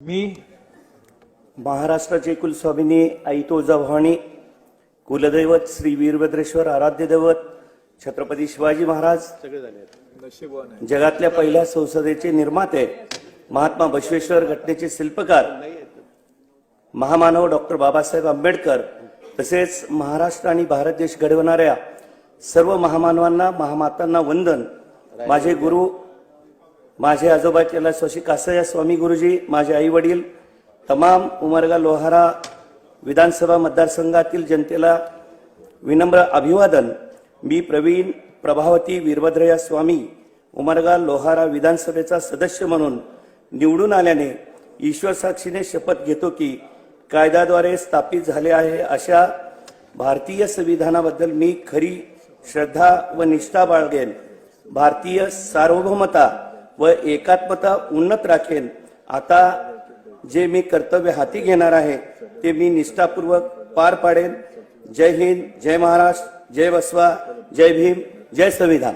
मी महाराष्ट्राचे कुलस्वामिनी आई तुळजाभवानी कुलदैवत श्री वीरभद्रेश्वर आराध्य दैवत छत्रपती शिवाजी महाराज जगातल्या पहिल्या संसदेचे निर्माते महात्मा बसवेश्वर घटनेचे शिल्पकार महामानव डॉक्टर बाबासाहेब आंबेडकर तसेच महाराष्ट्र आणि भारत देश घडवणाऱ्या सर्व महामानवांना महामातांना वंदन. माझे गुरु माझे आजोबा केला स्वशी कासया स्वामी गुरुजी माझे आई वडील तमाम उमरगा लोहारा विधानसभा मतदारसंघातील जनतेला विनम्र अभिवादन. मी प्रवीण प्रभावती वीरभद्रया स्वामी उमरगा लोहारा विधानसभेचा सदस्य म्हणून निवडून आल्याने ईश्वर साक्षीने शपथ घेतो की कायद्याद्वारे स्थापित झाले आहे अशा भारतीय संविधानाबद्दल मी खरी श्रद्धा व निष्ठा बाळगेन. भारतीय सार्वभौमता व एकात्मता उन्नत राखेन आता जे मी कर्तव्य हाती घेणार आहे ते मी निष्ठापूर्वक पार पाडेन जय हिंद जय महाराष्ट्र जय वसवा जय भीम जय संविधान.